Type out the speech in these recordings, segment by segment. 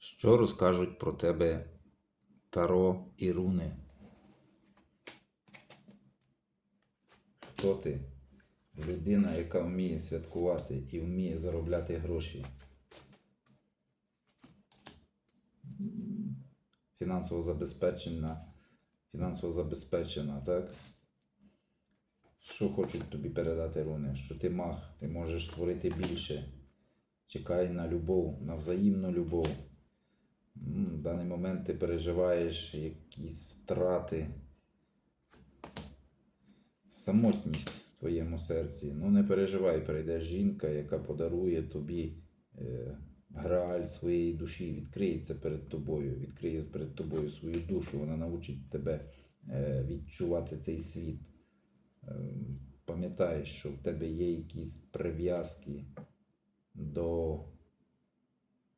Що розкажуть про тебе Таро і руни? Хто ти? Людина, яка вміє святкувати і вміє заробляти гроші. Фінансово забезпечена. Фінансово забезпечена, так? Що хочуть тобі передати руни? Що ти маг, ти можеш творити більше. Чекай на любов, на взаємну любов. В даний момент ти переживаєш якісь втрати, самотність в твоєму серці. Ну не переживай, прийде жінка, яка подарує тобі е, грааль своєї душі, відкриється перед тобою, відкриє перед тобою свою душу, вона научить тебе е, відчувати цей світ. Е, Пам'ятай, що в тебе є якісь прив'язки до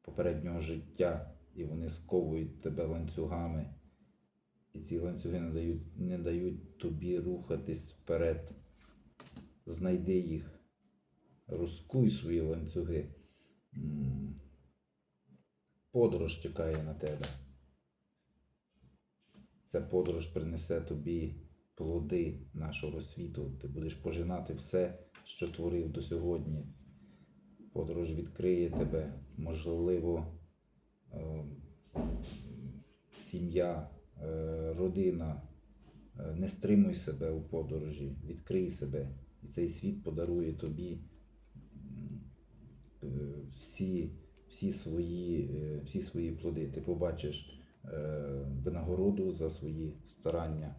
попереднього життя, і вони сковують тебе ланцюгами. І ці ланцюги не дають, не дають тобі рухатись вперед. Знайди їх, розкуй свої ланцюги. Подорож чекає на тебе. Ця подорож принесе тобі плоди нашого світу. Ти будеш пожинати все, що творив до сьогодні. Подорож відкриє тебе, можливо, сім'я, е, родина. Е, Не стримуй себе у подорожі, відкрий себе, і цей світ подарує тобі е, всі, всі, свої, е, всі свої плоди. Ти побачиш е, винагороду за свої старання.